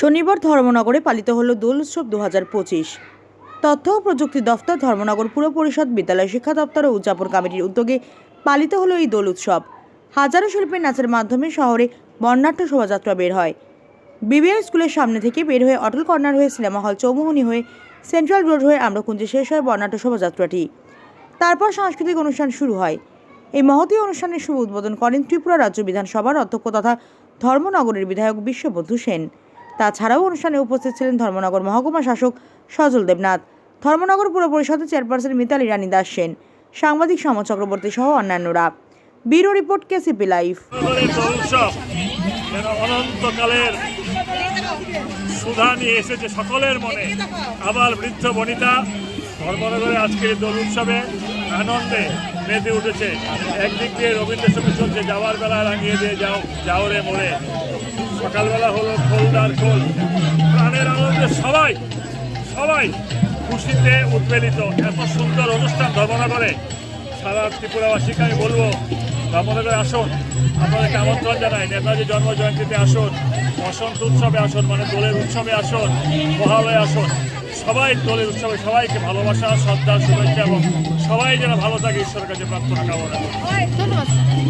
শনিবার ধর্মনগরে পালিত হল দোল উৎসব দু হাজার পঁচিশ। তথ্য ও প্রযুক্তি দফতর ধর্মনগর পুর পরিষদ বিদ্যালয় শিক্ষা দপ্তর ও উদযাপন কমিটির উদ্যোগে পালিত হলো এই দোল উৎসব। হাজারো শিল্পীর নাচের মাধ্যমে শহরে বর্ণাঢ্য শোভাযাত্রা বের হয়। বিবিএম স্কুলের সামনে থেকে বের হয়ে অটল কর্নার হয়ে সিনেমা হল চৌমুহনী হয়ে সেন্ট্রাল রোড হয়ে আমরকুঞ্জে শেষ হয় বর্ণাঢ্য শোভাযাত্রাটি। তারপর সাংস্কৃতিক অনুষ্ঠান শুরু হয়। এই মহতী অনুষ্ঠানের শুভ উদ্বোধন করেন ত্রিপুরা রাজ্য বিধানসভার অধ্যক্ষ তথা ধর্মনগরের বিধায়ক বিশ্ববন্ধু সেন। তাছাড়াও অনুষ্ঠানে উপস্থিত ছিলেন ধর্মনগর মহকুমা শাসক সজল দেবনাথ, ধর্মনগর পুর পরিষদের চেয়ারপারসন মিতালি রানী দাস সেন, সাংবাদিক সম চক্রবর্তী সহ অন্যান্যরা। Bureau report KCP live. অনন্তকালের সুধা নিয়ে এসেছে সকলের মনে। আবার বৃদ্ধ বনিতা ধর্মনগরে আজকের এই দোল উৎসবে আনন্দে মেতে উঠেছে। একদিক দিয়ে রবীন্দ্রসঙ্গীত চলছে, যাওয়ার বেলা রাঙিয়ে দিয়ে যাও যাও রে মোড়ে। সকালবেলা হলো খোলদার খোল। প্রাণের আনন্দে সবাই সবাই খুশিতে উদ্বেলিত। এত সুন্দর অনুষ্ঠান ধর্মনগরে। সারা ত্রিপুরাবাসীকে আমি বলব, ধর্মনগরে আসুন। আপনাদেরকে আমন্ত্রণ জানাই, নেতাজি জন্ম জয়ন্তীতে আসুন। বসন্ত উৎসবে আসুন মানে দোলের উৎসবে আসুন, মহালয়ে আসুন। সবাই দলের উৎসবে সবাইকে ভালোবাসা, শ্রদ্ধা, শুভেচ্ছা এবং সবাই যেন ভালো থাকে, ঈশ্বরের কাছে প্রার্থনা কামনা করি।